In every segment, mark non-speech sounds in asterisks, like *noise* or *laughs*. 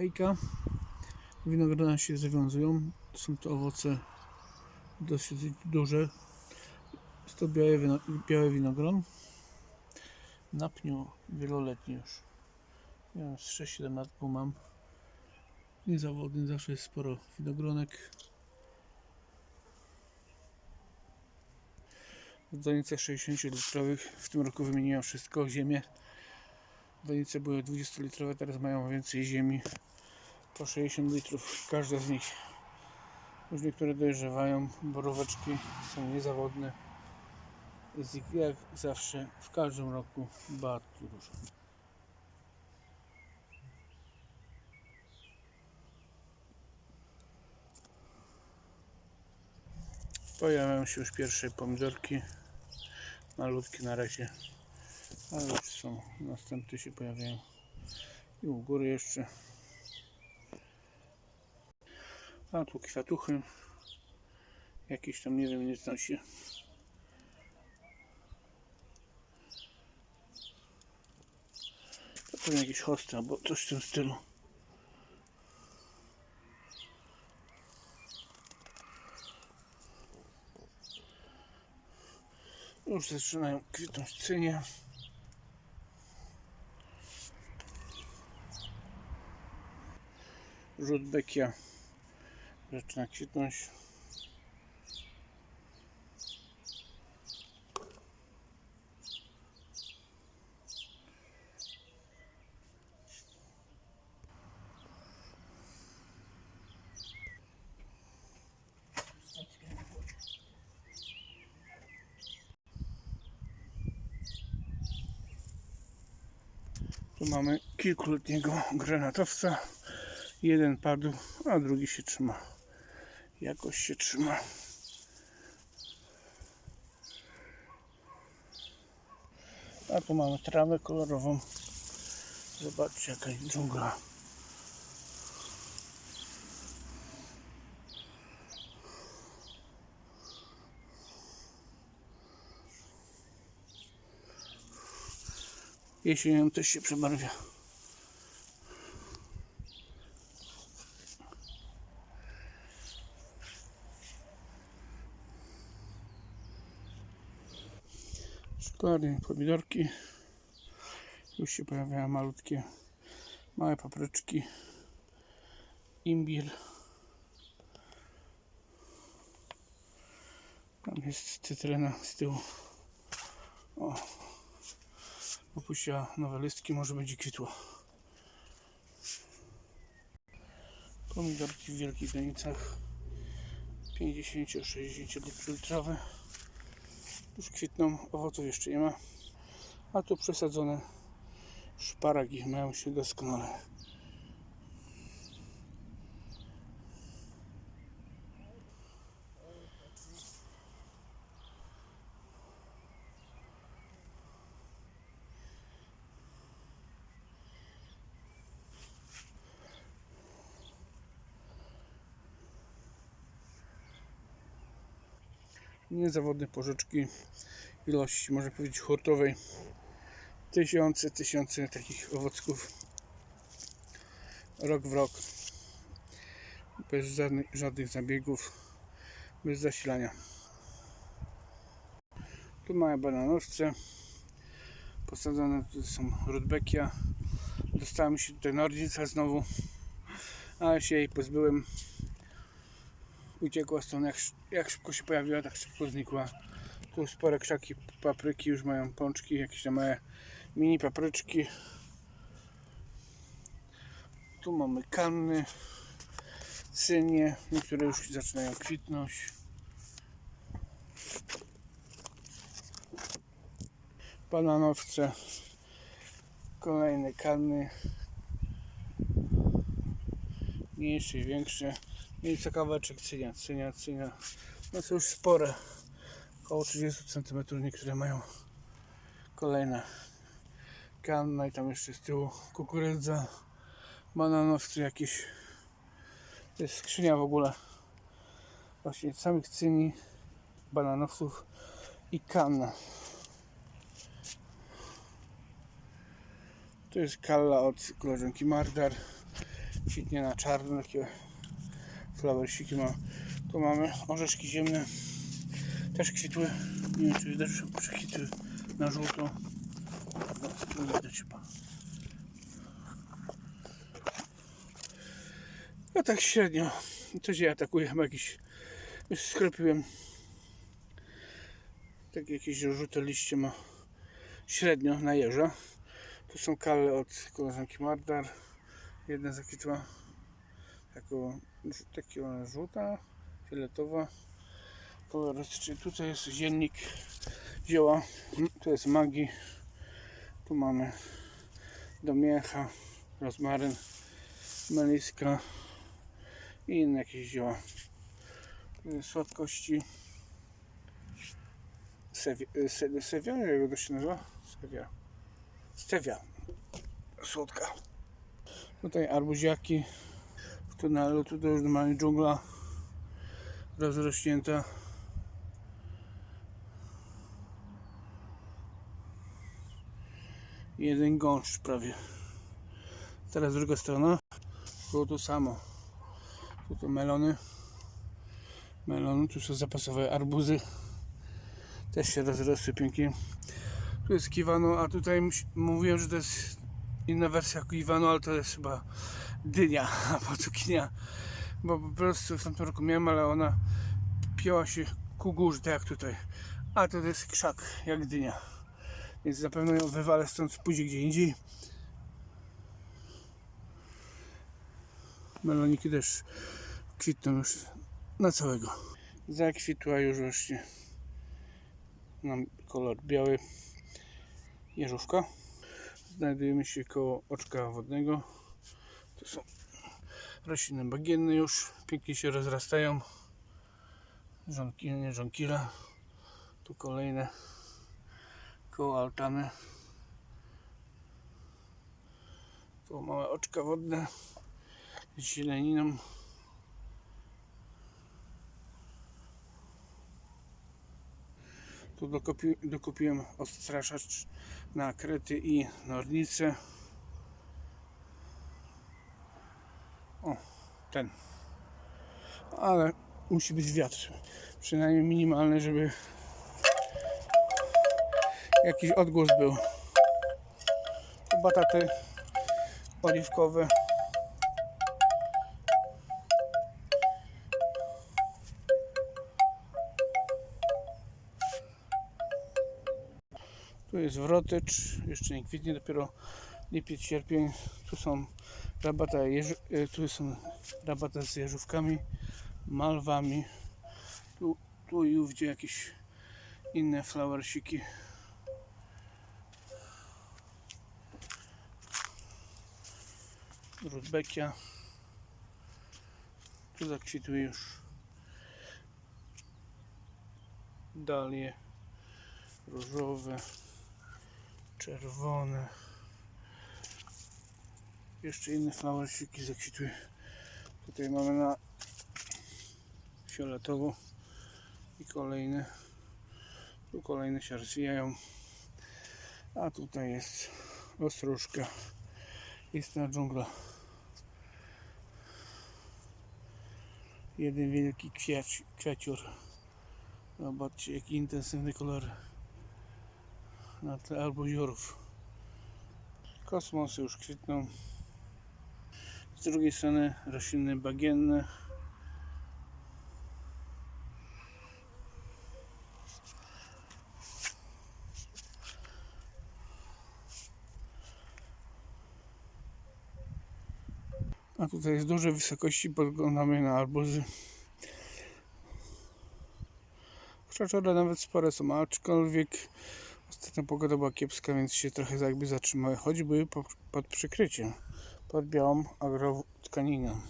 hejka. Winogrona się zawiązują. Są to owoce dosyć duże. Jest to białe, wino, białe winogron. Na pniu wieloletni już. Wiem, z 6-7 lat go mam. Niezawodny, zawsze jest sporo winogronek. W donicach 60 litrowych w tym roku wymieniłem wszystko, ziemię. Donice były 20 litrowe, teraz mają więcej ziemi. Po 60 litrów każda z nich. Już niektóre dojrzewają, boróweczki są niezawodne. Jest ich jak zawsze w każdym roku bardzo dużo. Pojawiają się już pierwsze pomidorki. Malutkie na razie. Ale już są. Następne się pojawiają. I u góry jeszcze. A tu kwiatuchy. Jakieś tam, nie wiem, nie znam się. To pewnie jakieś albo coś w tym stylu. Już zaczynają kwitnąć cynie. Rudbeckia zaczyna kwitnąć. Tu mamy kilkuletniego granatowca. Jeden padł, a drugi się trzyma. Jakoś się trzyma. A tu mamy trawę kolorową. Zobaczcie jaka jest dżungla. Jesienią też się przebarwia. Szklary, pomidorki. Już się pojawiają malutkie, małe papryczki. Imbir. Tam jest cytryna z tyłu. O, opuściła nowe listki, może będzie kwitła. Pomidorki w wielkich granicach 50-60 litrowe. Już kwitną, owoców jeszcze nie ma. A tu przesadzone szparagi mają się doskonale. Niezawodne pożyczki ilości, można powiedzieć, hurtowej. Tysiące, tysiące takich owocków rok w rok. Bez żadnych, żadnych zabiegów, bez zasilania. Tu małe bananowce. Posadzone tu są rudbeckia. Dostała mi się tutaj nordzica znowu, ale się jej pozbyłem uciekła stąd, jak, jak szybko się pojawiła, tak szybko znikła. Tu spore krzaki papryki już mają pączki, jakieś tam małe mini papryczki. Tu mamy kanny, cynie, niektóre już zaczynają kwitnąć. Bananowce, kolejne kanny, mniejsze i większe. Miejsca kawałeczek cynia, cynia, cynia. No to już spore. Około 30 cm niektóre mają. Kolejne kanna i tam jeszcze z tyłu kukurydza, bananowcy jakieś. To jest skrzynia w ogóle. Właśnie samych cyni, bananowców i kanna. To jest kalla od koleżanki Mardar. Kwitnie na czarno, takie flowersiki ma. Tu mamy orzeszki ziemne. Też kwitły. Nie wiem czy widać, że przekwitły na żółto. No, tu nie widać chyba. No tak średnio. To się atakuje chyba jakiś. Już sklepiłem. Takie jakieś żółte liście ma średnio na jeża. Tu są kale od koleżanki Mardar. Jedna zakwitła jako taki ona żółta, fioletowa. Tutaj jest ziennik zioła. Tu jest magi. Tu mamy do miecha, rozmaryn, meliska i inne jakieś zioła. Słodkości. Y, se- Sewia, jak to się nazywa? Sewia. Stevia. Słodka. Tutaj arbuziaki. Tunelu tu to już normalnie dżungla rozrośnięta. Jeden gąszcz prawie. Teraz druga strona. Było to samo. Tu to melony. Melony, tu są zapasowe arbuzy. Też się rozrosły pięknie. Tu jest kiwano, a tutaj mówiłem, że to jest inna wersja kiwano, ale to jest chyba dynia *laughs* albo cukinia. Bo po prostu w tamtym roku miałem, ale ona pięła się ku górze, tak jak tutaj. A to jest krzak, jak dynia. Więc na pewno ją wywalę stąd później gdzie indziej. Meloniki też kwitną już na całego. Zakwitła już właśnie nam kolor biały jeżówka. Znajdujemy się koło oczka wodnego. To są rośliny bagienne już. Pięknie się rozrastają. Żonki, nie żonkile. Tu kolejne koło altany. Tu małe oczka wodne z zieleniną. Tu dokupi, dokupiłem odstraszacz na krety i nornice. O, ten. Ale musi być wiatr. Przynajmniej minimalny, żeby jakiś odgłos był. Tu bataty oliwkowe. Tu jest wrotycz, jeszcze nie kwitnie, dopiero lipiec, sierpień. Tu są rabata, e, tu są rabata z jeżówkami, malwami. Tu, tu i ówdzie jakieś inne flowersiki. Rudbekia. Tu zakwitły już dalie różowe, czerwone. Jeszcze inne flowersiki zakwitły. Tutaj mamy na fioletowo i kolejne. Tu kolejne się rozwijają. A tutaj jest ostróżka. Istna dżungla. Jeden wielki kwiat, kwiacior. Zobaczcie jaki intensywny kolor na tle albuziorów. Kosmosy już kwitną. Z drugiej strony rośliny bagienne. A tutaj z dużej wysokości podglądamy na arbuzy. Krzaczory nawet spore są, aczkolwiek ostatnia pogoda była kiepska, więc się trochę jakby zatrzymały, choć były po, pod przykryciem, pod białą agrotkaniną.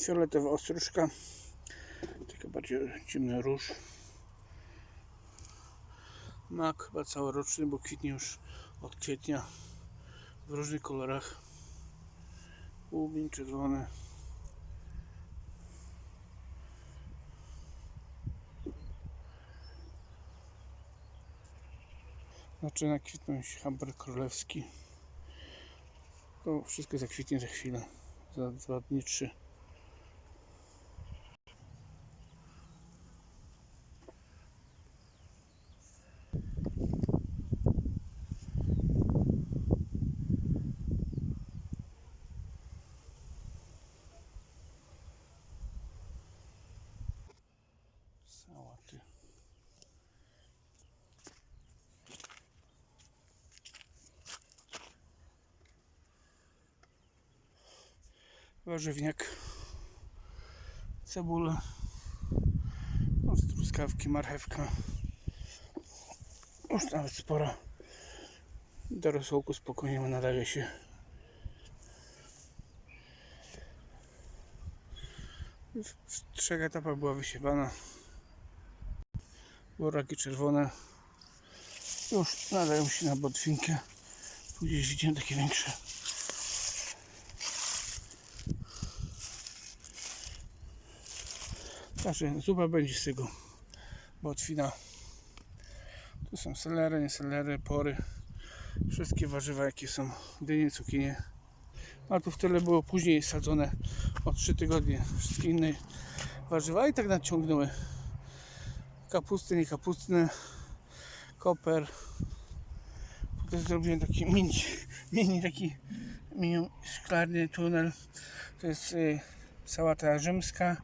Fioletowa ostróżka, taka bardziej ciemny róż. Mak chyba całoroczny, bo kwitnie już od kwietnia w różnych kolorach. Łubin czerwony. Zaczyna kwitnąć hamber królewski. To wszystko zakwitnie za chwilę. Za dwa dni, trzy. Warzywniak. Cebula. No, truskawki, marchewka. Już nawet spora. Do rosołku spokojnie nadaje się. W- trzech etapach była wysiewana. Buraki czerwone już nadają się na botwinkę. Gdzieś widziałem takie większe. Także zupa będzie z tego botwina. Tu są selery, nie selery, pory. Wszystkie warzywa jakie są. Dynie, cukinie. A tu w tyle było później sadzone o 3 tygodnie. Wszystkie inne warzywa i tak nadciągnęły. Kapusty, nie kapustne. Koper. Tutaj zrobiłem taki mini, *laughs* mini taki mini szklarny tunel. To jest y, sałata rzymska.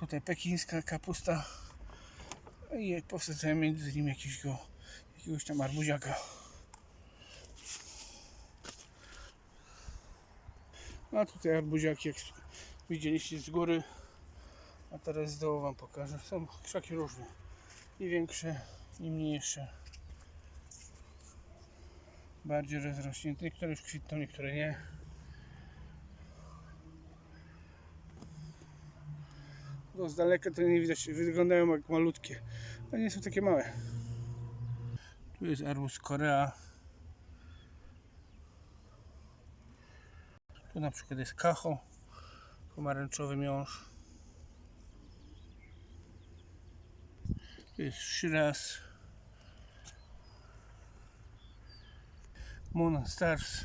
Tutaj pekińska kapusta. I powsadzałem między nimi jakiegoś, jakiegoś tam arbuziaka. A tutaj arbuziaki, jak widzieliście z góry. A teraz z dołu wam pokażę. Są krzaki różne. I większe, i mniejsze. Bardziej rozrośnięte. Niektóre już kwitną, niektóre nie. No z daleka to nie widać, wyglądają jak malutkie, a nie są takie małe. Tu jest arbuz Korea. Tu na przykład jest kacho, pomarańczowy miąższ. Tu jest Shiraz. Moon Stars.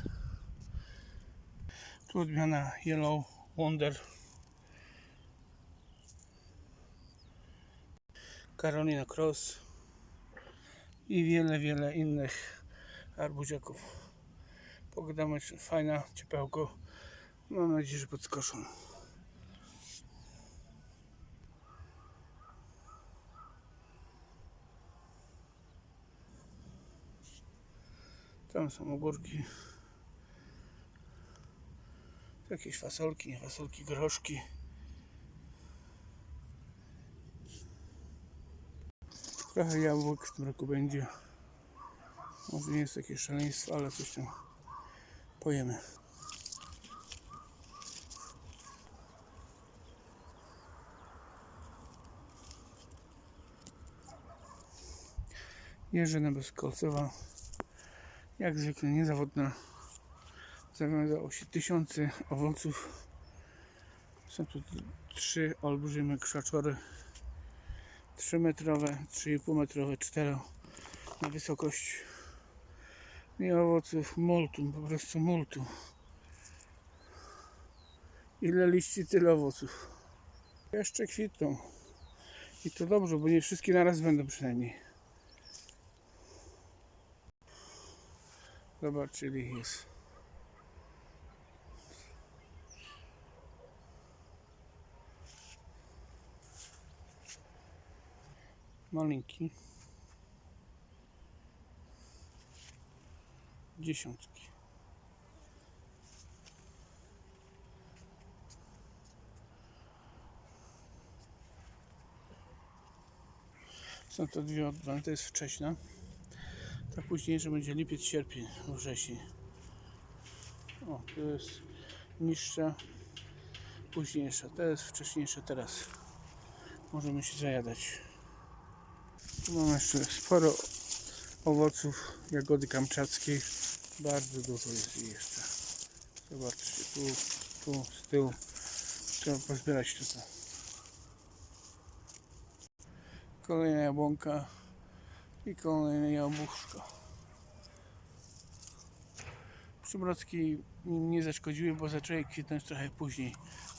Tu odmiana Yellow Wonder. Carolina Cross i wiele, wiele innych arbuziaków. Się fajna, ciepełko. Mam nadzieję, że podskoszą. Tam są ogórki. Jakieś fasolki, fasolki, groszki. Trochę jabłek w tym roku będzie. Może nie jest takie szaleństwo, ale coś tam pojemy. Jerzyna bezkolcowa. Jak zwykle niezawodna. Zawiązało się tysiące owoców. Są tu trzy olbrzymie krzaczory. 3 metrowe, 3,5 metrowe, 4 na wysokość i owoców multum, po prostu multum. Ile liści, tyle owoców. Jeszcze kwitną. I to dobrze, bo nie wszystkie naraz będą przynajmniej. Ich jest. Malinki. Dziesiątki. Są to dwie odbrane, to jest wcześna. Ta późniejsza będzie lipiec, sierpień, wrzesień. O, to jest niższa, późniejsza. To jest wcześniejsza teraz. Możemy się zajadać. Mam jeszcze sporo owoców jagody kamczackiej. Bardzo dużo jest jej jeszcze. Zobaczcie, tu, tu, z tyłu. Trzeba pozbierać tutaj. Kolejna jabłonka i kolejne jabłuszko. Przymrozki im nie zaszkodziły, bo zaczęły kwitnąć trochę później,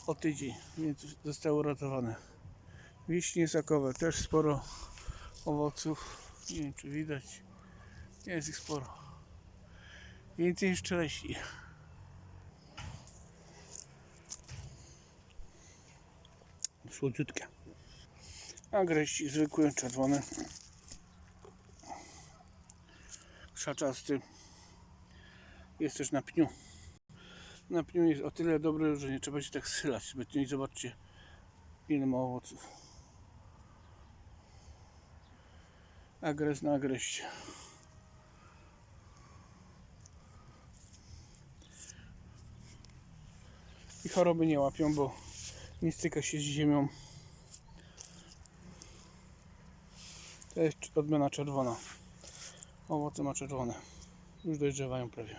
o tydzień, więc zostały uratowane. Wiśnie sokowe, też sporo owoców. Nie wiem czy widać. Jest ich sporo. Więcej niż czereśni. Słodziutkie. A greści zwykłe, czerwone. Krzaczasty. Jest też na pniu. Na pniu jest o tyle dobry, że nie trzeba się tak schylać zbytnio zobaczcie ile ma owoców. Agres na agreście. I choroby nie łapią, bo nie styka się z ziemią. To jest odmiana czerwona. Owoce ma czerwone. Już dojrzewają prawie.